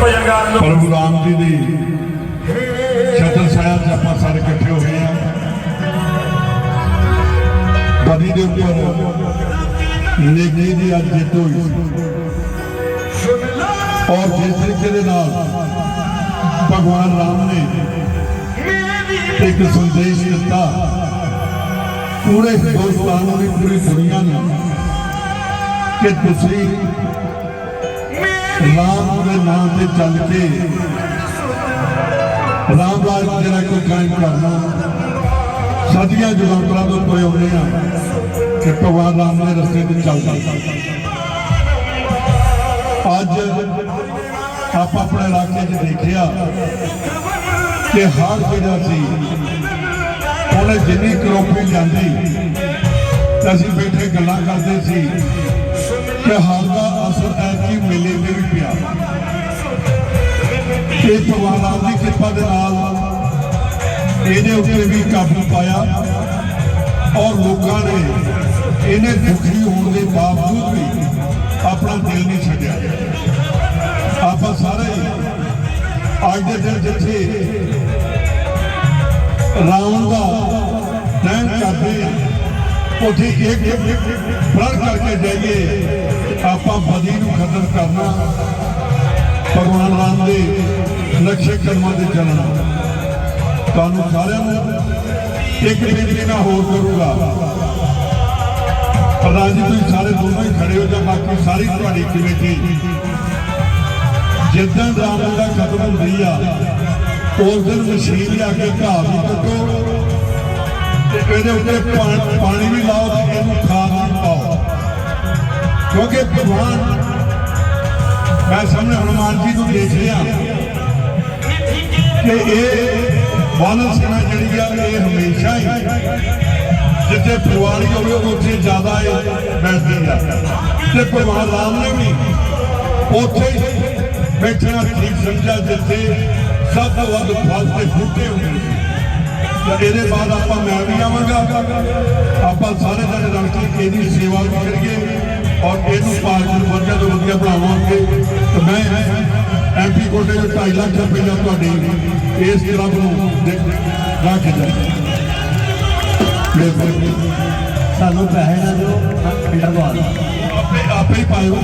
ਪ੍ਰਭੂ ਰਾਮ ਜੀ ਦੀ ਛਤਰ ਛਾਇਆ 'ਚ ਆਪਾਂ ਸਾਰੇ ਇਕੱਠੇ ਹੋਏ ਆ ਬਦੀ ਦੇ ਉੱਪਰ ਨੇਕੀ ਦੀ ਅੱਜ ਜਿੱਤ ਹੋਈ ਔਰ ਜਿਸ ਤਰੀਕੇ ਦੇ ਨਾਲ ਭਗਵਾਨ ਰਾਮ ਨੇ ਇੱਕ ਸੰਦੇਸ਼ ਦਿੱਤਾ, ਪੂਰੇ ਹਿੰਦੁਸਤਾਨ ਨੂੰ ਪੂਰੀ ਦੁਨੀਆ ਨੂੰ ਕਿ ਤੁਸੀਂ ਰਾਮ ਦੇ ਨਾਮ ਤੇ ਚੱਲ ਕੇ ਰਾਮ ਰਾਜ ਜਿਹੜਾ ਕੋਈ ਕਾਇਮ ਕਰਨਾ। ਸਦੀਆਂ ਜੁਗਾਂਤਰਾਂ ਤੋਂ ਪਏ ਹੁੰਦੇ ਆ ਕਿ ਭਗਵਾਨ ਰਾਮ ਦੇ ਰਸਤੇ ਤੇ ਚੱਲਦਾ ਅੱਜ ਆਪਾਂ ਆਪਣੇ ਇਲਾਕੇ 'ਚ ਦੇਖਿਆ ਕਿ ਹਰ ਜਿਹੜਾ ਸੀ, ਉਹਨੇ ਜਿੰਨੀ ਕਰੋਪੀ ਜਾਂਦੀ ਅਸੀਂ ਬੈਠੇ ਗੱਲਾਂ ਕਰਦੇ ਸੀ ਕਿ ਹਾਲ ਦਾ ਅਸਰ ਹੈ ਕਿ ਮੇਲੇ ਤੇ ਵੀ ਪਿਆ ਇਹ ਭਗਵਾਨ ਰਾਮ ਦੀ ਕਿਰਪਾ ਦੇ ਨਾਲ ਇਹਦੇ ਉੱਤੇ ਵੀ ਕਾਬੂ ਪਾਇਆ ਔਰ ਲੋਕਾਂ ਨੇ ਇਹਨੇ ਦੁਖੀ ਹੋਣ ਦੇ ਬਾਵਜੂਦ ਵੀ ਆਪਣਾ ਦਿਲ ਨਹੀਂ ਛੱਡਿਆ ਆਪਾਂ ਸਾਰੇ ਹੀ ਅੱਜ ਦੇ ਦਿਨ ਜਿੱਥੇ ਰਾਮ ਦਾ ਦਹਨ ਕਰਦੇ ਆ ਉੱਥੇ ਇੱਕ ਇੱਕ ਪ੍ਰਣ ਕਰਕੇ ਜਾਈਏ ਆਪਾਂ ਬਦੀ ਨੂੰ ਖਤਮ ਕਰਨਾ। ਭਗਵਾਨ ਰਾਮ ਦੇ ਲਕਸ਼ੇ ਕਰਮਾਂ ਦੇ ਚੱਲਣਾ ਤੁਹਾਨੂੰ ਸਾਰਿਆਂ ਨੂੰ ਇੱਕ ਬੇਨਤੀ ਨਾਲ ਹੋਰ ਕਰੂੰਗਾ। ਪ੍ਰਧਾਨ ਜੀ, ਤੁਸੀਂ ਸਾਰੇ ਦੋਨੋਂ ਹੀ ਖੜੇ ਹੋ ਜਾਂ ਬਾਕੀ ਸਾਰੀ ਤੁਹਾਡੀ ਕਮੇਟੀ? ਜਿੱਦਾਂ ਦਾ ਖਤਮ ਹੁੰਦੀ ਆ, ਉਸ ਦਿਨ ਮਸ਼ੀਨ ਲਿਆ ਕੇ ਘਾਹ ਵੀ ਕੱਟੋ ਤੇ ਇਹਦੇ ਉੱਤੇ ਪਾ- ਪਾਣੀ ਵੀ ਲਾਓ ਤੇ ਇਹਨੂੰ ਖਾਦ ਵੀ ਪਾਓ। ਕਿਉਂਕਿ ਭਗਵਾਨ ਮੈਂ ਸਾਹਮਣੇ ਹਨੂਮਾਨ ਜੀ ਨੂੰ ਦੇਖ ਰਿਹਾ ਕਿ ਇਹ ਵਾਨਰ ਸੇਨਾ ਜਿਹੜੀ ਆ ਇਹ ਹਮੇਸ਼ਾ ਹੀ ਜਿੱਥੇ ਪਰਿਵਾਰੀ ਹੋਵੇ ਉੱਥੇ ਜ਼ਿਆਦਾ ਇਹ ਬੈਠਦੀ ਆ ਤੇ ਭਗਵਾਨ ਰਾਮ ਨੇ ਵੀ ਉੱਥੇ ਹੀ ਬੈਠਣਾ ਠੀਕ ਸਮਝਿਆ ਜਿੱਥੇ ਸਭ ਤੋਂ ਵੱਧ ਫਲ ਤੇ ਬੂਟੇ ਹੁੰਦੇ ਨੇ ਤੇ ਇਹਦੇ ਬਾਅਦ ਆਪਾਂ ਮੈਂ ਵੀ ਆਵਾਂਗਾ ਆਪਾਂ ਸਾਰੇ ਜਣੇ ਰਲ ਕੇ ਇਹਦੀ ਸੇਵਾ ਵੀ ਕਰੀਏ ਔਰ ਇਹਨੂੰ ਪਾਰਕ ਨੂੰ ਵਧੀਆ ਤੋਂ ਵਧੀਆ ਬਣਾਵਾਂਗੇ ਤੇ ਮੈਂ ਐਮਪੀ ਕੋਟੇ ਦੇ 2.5 ਲੱਖ ਰੁਪਏ ਤੁਹਾਡੀ ਇਸ ਕਲੱਬ ਨੂੰ ਰੱਖ ਦਿੰਦਾ ਸਾਨੂੰ ਪੈਸੇ ਨਾ ਦਿਓ ਇੰਟਰ ਦਵਾ ਆਪੇ ਆਪੇ ਹੀ ਪਾਇਓ